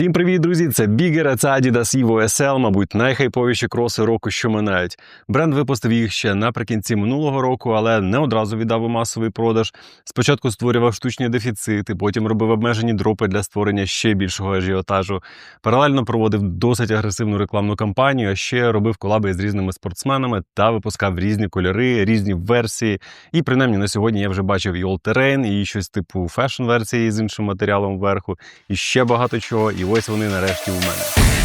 Всім привіт, друзі! Це Бігер, це Adidas Evo SL, мабуть, найхайповіші кроси року, що минають. Бренд випустив їх ще наприкінці минулого року, але не одразу віддав у масовий продаж. Спочатку створював штучні дефіцити, потім робив обмежені дропи для створення ще більшого ажіотажу. Паралельно проводив досить агресивну рекламну кампанію, а ще робив колаби з різними спортсменами та випускав різні кольори, різні версії. І принаймні на сьогодні я вже бачив і All Terrain, і щось типу фешн-версії з іншим матеріалом вверху, і ще багато чого. І ось вони нарешті у мене.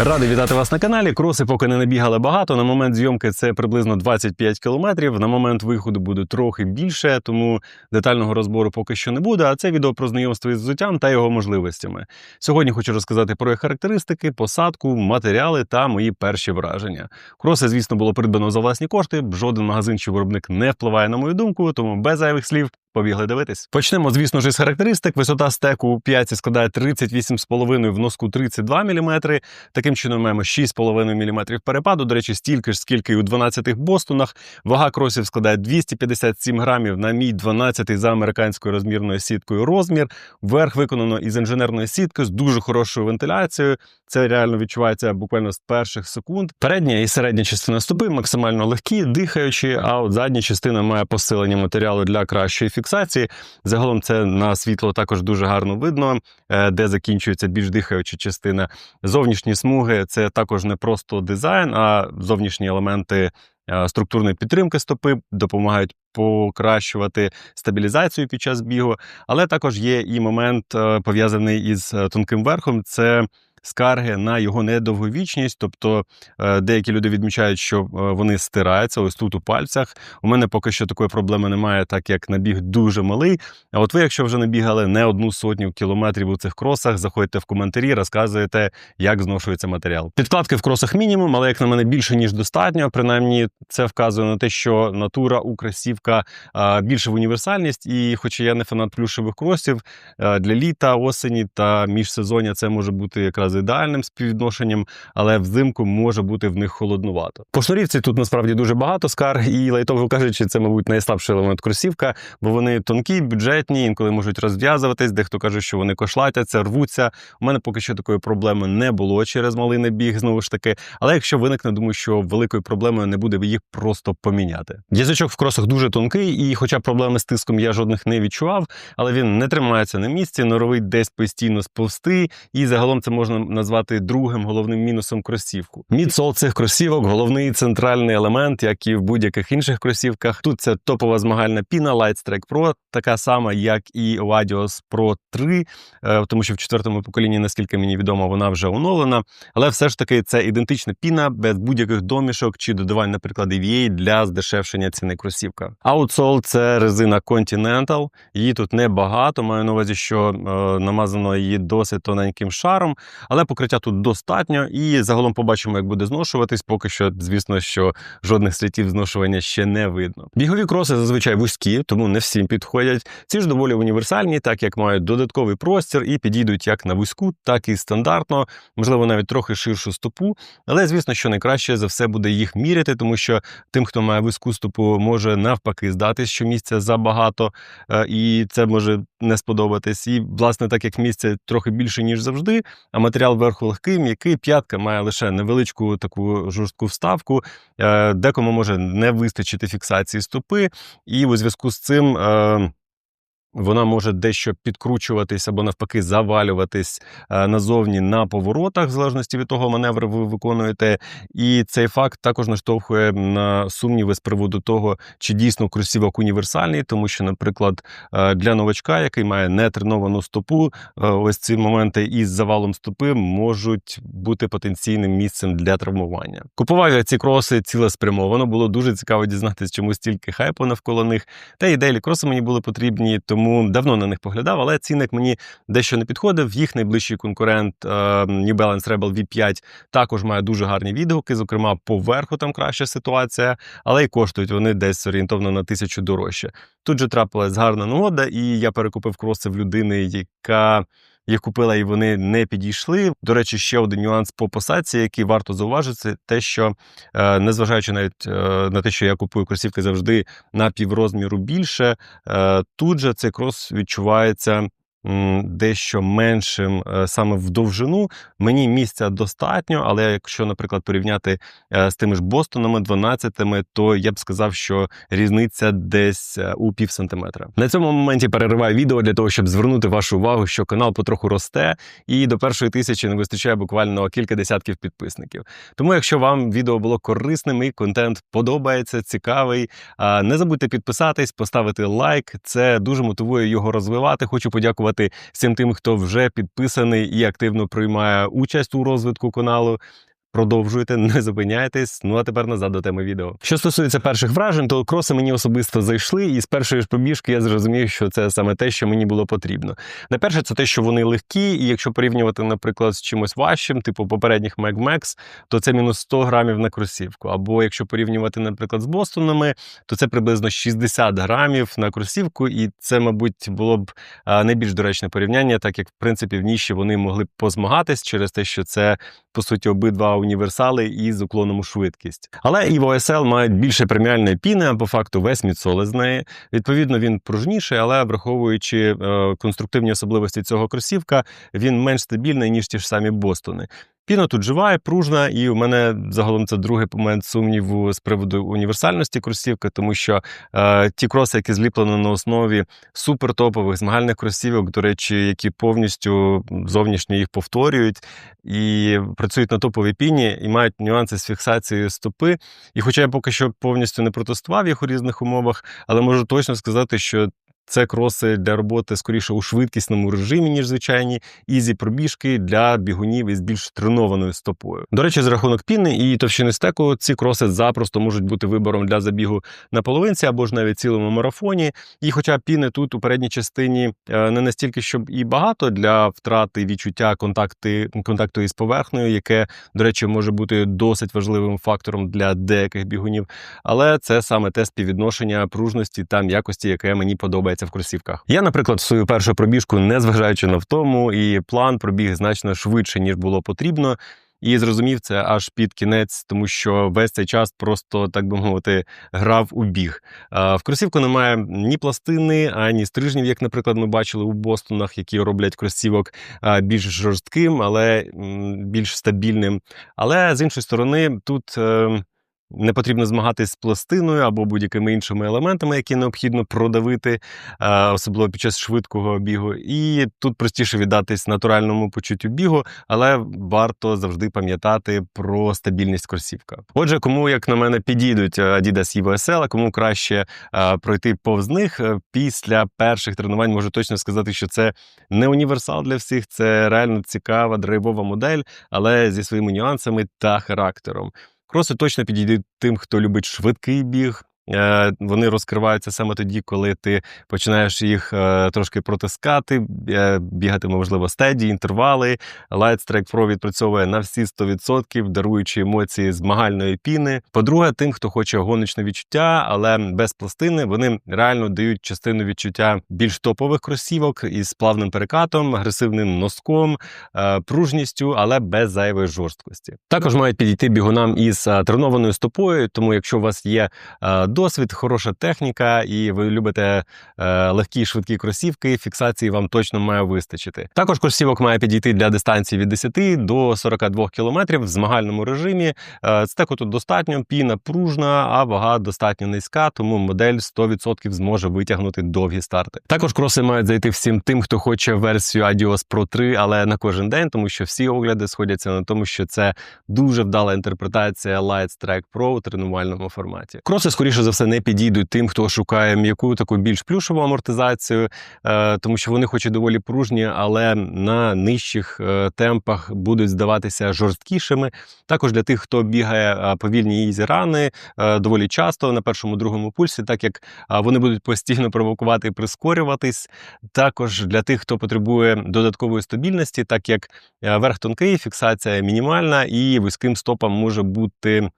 Радий вітати вас на каналі. Кроси поки не набігали багато. На момент зйомки це приблизно 25 кілометрів. На момент виходу буде трохи більше, тому детального розбору поки що не буде. А це відео про знайомство із взуттям та його можливостями. Сьогодні хочу розказати про їх характеристики, посадку, матеріали та мої перші враження. Кроси, звісно, було придбано за власні кошти. Жоден магазин чи виробник не впливає на мою думку, тому без зайвих слів. Побігли дивитись. Почнемо, звісно ж, із характеристик. Висота стеку у п'ятці складає 38,5, в носку 32 мм. Таким чином маємо 6,5 мм перепаду. До речі, стільки ж, скільки і у 12-х Бостонах. Вага кросів складає 257 грамів на мій 12-й за американською розмірною сіткою розмір. Верх виконано із інженерної сітки з дуже хорошою вентиляцією. Це реально відчувається буквально з перших секунд. Передня і середня частина стопи максимально легкі, дихаючі, а от задня частина має посилення матеріалу для кращої фіксації. Загалом це на світло також дуже гарно видно, е, де закінчується більш дихаюча частина. Зовнішні смуги це також не просто дизайн, а зовнішні елементи е, структурної підтримки стопи допомагають покращувати стабілізацію під час бігу. Але також є і момент е, пов'язаний із тонким верхом. Це Скарги на його недовговічність, тобто е, деякі люди відмічають, що е, вони стираються ось тут у пальцях. У мене поки що такої проблеми немає, так як набіг дуже малий. А от ви, якщо вже набігали не одну сотню кілометрів у цих кросах, заходьте в коментарі, розказуєте, як зношується матеріал. Підкладки в кросах мінімум, але як на мене більше ніж достатньо. Принаймні, це вказує на те, що натура у кросівка більше в універсальність. І, хоча я не фанат плюшевих кросів, для літа, осені та міжсезоння це може бути якраз ідеальним співвідношенням, але взимку може бути в них холоднувато. По шнурівці тут насправді дуже багато скарг, і лайтово кажучи, це, мабуть, найслабший елемент кросівка, бо вони тонкі, бюджетні, інколи можуть розв'язуватись. Дехто каже, що вони кошлатяться, рвуться. У мене поки що такої проблеми не було через малий набіг, знову ж таки. Але якщо виникне, думаю, що великою проблемою не буде їх просто поміняти. Язичок в кросах дуже тонкий, і, хоча проблеми з тиском я жодних не відчував, але він не тримається на місці, норовить десь постійно сповзти, і загалом це можна назвати другим головним мінусом кросівку. Мідсол цих кросівок головний центральний елемент, як і в будь-яких інших кросівках. Тут це топова змагальна піна Lightstrike Pro, така сама, як і у Adios Pro 3, е, тому що в четвертому поколінні, наскільки мені відомо, вона вже оновлена. Але все ж таки це ідентична піна без будь-яких домішок чи додавань, наприклад, EVA для здешевшення ціни кросівка. Outsole – це резина Continental. Її тут небагато. Маю на увазі, що е, намазано її досить тоненьким шаром. Але покриття тут достатньо, і загалом побачимо, як буде зношуватись. Поки що, звісно, що жодних слідів зношування ще не видно. Бігові кроси зазвичай вузькі, тому не всім підходять. Ці ж доволі універсальні, так як мають додатковий простір і підійдуть як на вузьку, так і стандартно, можливо, навіть трохи ширшу стопу. Але звісно, що найкраще за все буде їх міряти, тому що тим, хто має вузьку стопу, може навпаки здатись, що місця забагато, е, і це може не сподобатись. І, власне, так як місця трохи більше, ніж завжди, а матеріал верху легкий, м'який, п'ятка має лише невеличку таку жорстку вставку, е, декому може не вистачити фіксації стопи, і у зв'язку з цим. Вона може дещо підкручуватись або навпаки завалюватись е, назовні на поворотах, в залежності від того маневру ви виконуєте. І цей факт також наштовхує на сумніви з приводу того, чи дійсно кросівок універсальний, тому що, наприклад, е, для новачка, який має нетреновану стопу, е, ось ці моменти із завалом стопи можуть бути потенційним місцем для травмування. Купував я ці кроси цілеспрямовано. Було дуже цікаво дізнатися, чому стільки хайпу навколо них. Та ідеї кроси мені були потрібні, тому тому давно на них поглядав, але цінник мені дещо не підходив. Їх найближчий конкурент е, New Balance Rebel V5 також має дуже гарні відгуки. Зокрема, по верху там краща ситуація, але й коштують вони десь орієнтовно на тисячу дорожче. Тут же трапилась гарна нагода, і я перекупив кроси в людини, яка їх купила і вони не підійшли. До речі, ще один нюанс по посадці, який варто зауважити, те, що е, незважаючи навіть е, на те, що я купую кросівки завжди на піврозміру більше, е, тут же цей крос відчувається. Дещо меншим саме в довжину. Мені місця достатньо, але якщо, наприклад, порівняти з тими ж Бостонами 12, то я б сказав, що різниця десь у пів сантиметра. На цьому моменті перериваю відео для того, щоб звернути вашу увагу, що канал потроху росте, і до першої тисячі не вистачає буквально кілька десятків підписників. Тому, якщо вам відео було корисним і контент подобається, цікавий, не забудьте підписатись, поставити лайк. Це дуже мотивує його розвивати. Хочу подякувати подякувати всім тим, хто вже підписаний і активно приймає участь у розвитку каналу. Продовжуйте, не зупиняйтесь. Ну а тепер назад до теми відео. Що стосується перших вражень, то кроси мені особисто зайшли, і з першої ж побіжки я зрозумів, що це саме те, що мені було потрібно. Найперше, це те, що вони легкі, і якщо порівнювати, наприклад, з чимось важчим, типу попередніх Mac Max, то це мінус 100 грамів на кросівку. Або якщо порівнювати, наприклад, з Бостонами, то це приблизно 60 грамів на кросівку, і це, мабуть, було б найбільш доречне порівняння, так як в принципі в ніші вони могли б позмагатись через те, що це по суті обидва універсали із уклоном у швидкість. Але Evo SL мають більше преміальної піни, а по факту весь міцоли з неї. Відповідно, він пружніший, але враховуючи е, конструктивні особливості цього кросівка, він менш стабільний, ніж ті ж самі Бостони. Піна тут жива і пружна, і у мене загалом це другий момент сумніву з приводу універсальності кросівки, тому що е, ті кроси, які зліплені на основі супертопових змагальних кросівок, до речі, які повністю зовнішньо їх повторюють і працюють на топовій піні, і мають нюанси з фіксацією стопи. І хоча я поки що повністю не протестував їх у різних умовах, але можу точно сказати, що це кроси для роботи скоріше у швидкісному режимі, ніж звичайні, ізі пробіжки для бігунів із більш тренованою стопою. До речі, з рахунок піни і товщини стеку ці кроси запросто можуть бути вибором для забігу на половинці або ж навіть цілому марафоні. І, хоча піни тут у передній частині е, не настільки, щоб і багато для втрати відчуття контакти, контакту із поверхнею, яке, до речі, може бути досить важливим фактором для деяких бігунів, але це саме те співвідношення пружності та м'якості, яке мені подобається відбувається в кросівках. Я, наприклад, свою першу пробіжку, незважаючи на втому, і план пробіг значно швидше, ніж було потрібно. І зрозумів це аж під кінець, тому що весь цей час просто, так би мовити, грав у біг. В кросівку немає ні пластини, ані стрижнів, як, наприклад, ми бачили у Бостонах, які роблять кросівок більш жорстким, але більш стабільним. Але з іншої сторони, тут. Не потрібно змагатись з пластиною або будь-якими іншими елементами, які необхідно продавити, особливо під час швидкого бігу. І тут простіше віддатись натуральному почуттю бігу, але варто завжди пам'ятати про стабільність кросівка. Отже, кому, як на мене, підійдуть Adidas Evo SL, а кому краще пройти повз них е, після перших тренувань, можу точно сказати, що це не універсал для всіх, це реально цікава драйвова модель, але зі своїми нюансами та характером. Кроси точно підійдуть тим, хто любить швидкий біг, вони розкриваються саме тоді, коли ти починаєш їх е, трошки протискати, е, бігати, можливо, стеді, інтервали. Light Strike Pro відпрацьовує на всі 100%, даруючи емоції змагальної піни. По-друге, тим, хто хоче гоночне відчуття, але без пластини, вони реально дають частину відчуття більш топових кросівок із плавним перекатом, агресивним носком, пружністю, але без зайвої жорсткості. Також мають підійти бігунам із тренованою стопою, тому якщо у вас є досвід, хороша техніка, і ви любите е, легкі швидкі кросівки, фіксації вам точно має вистачити. Також кросівок має підійти для дистанції від 10 до 42 км в змагальному режимі. Е, стеку тут достатньо, піна пружна, а вага достатньо низька, тому модель 100% зможе витягнути довгі старти. Також кроси мають зайти всім тим, хто хоче версію Adios Pro 3, але на кожен день, тому що всі огляди сходяться на тому, що це дуже вдала інтерпретація Light Strike Pro у тренувальному форматі. Кроси, скоріше за все не підійдуть тим, хто шукає м'яку таку більш плюшову амортизацію, е, тому що вони хоч і доволі пружні, але на нижчих е, темпах будуть здаватися жорсткішими. Також для тих, хто бігає е, повільні ізі рани е, доволі часто на першому другому пульсі, так як вони будуть постійно провокувати і прискорюватись. Також для тих, хто потребує додаткової стабільності, так як верх тонкий, фіксація мінімальна і вузьким стопам може бути.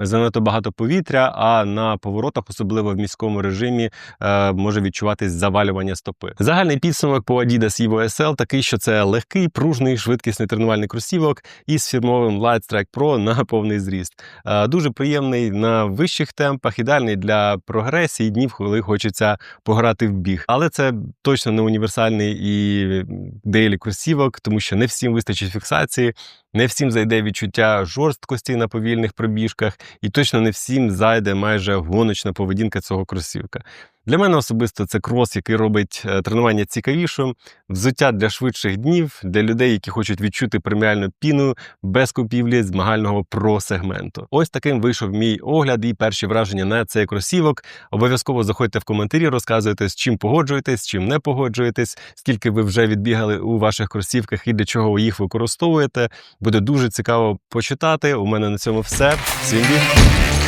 Занадто багато повітря, а на поворотах, особливо в міському режимі, е, може відчуватись завалювання стопи. Загальний підсумок по Adidas Evo SL такий, що це легкий, пружний, швидкісний тренувальний кросівок із фірмовим Light Strike Pro на повний зріст. Е, Дуже приємний на вищих темпах, ідеальний для прогресії днів, коли хочеться пограти в біг. Але це точно не універсальний і дейлі кросівок, тому що не всім вистачить фіксації, не всім зайде відчуття жорсткості на повільних пробіжках, і точно не всім зайде майже гоночна поведінка цього кросівка. Для мене особисто це крос, який робить е, тренування цікавішим, взуття для швидших днів, для людей, які хочуть відчути преміальну піну без купівлі змагального про-сегменту. Ось таким вийшов мій огляд і перші враження на цей кросівок. Обов'язково заходьте в коментарі, розказуйте, з чим погоджуєтесь, з чим не погоджуєтесь, скільки ви вже відбігали у ваших кросівках і для чого ви їх використовуєте. Буде дуже цікаво почитати. У мене на цьому все. Всім біг!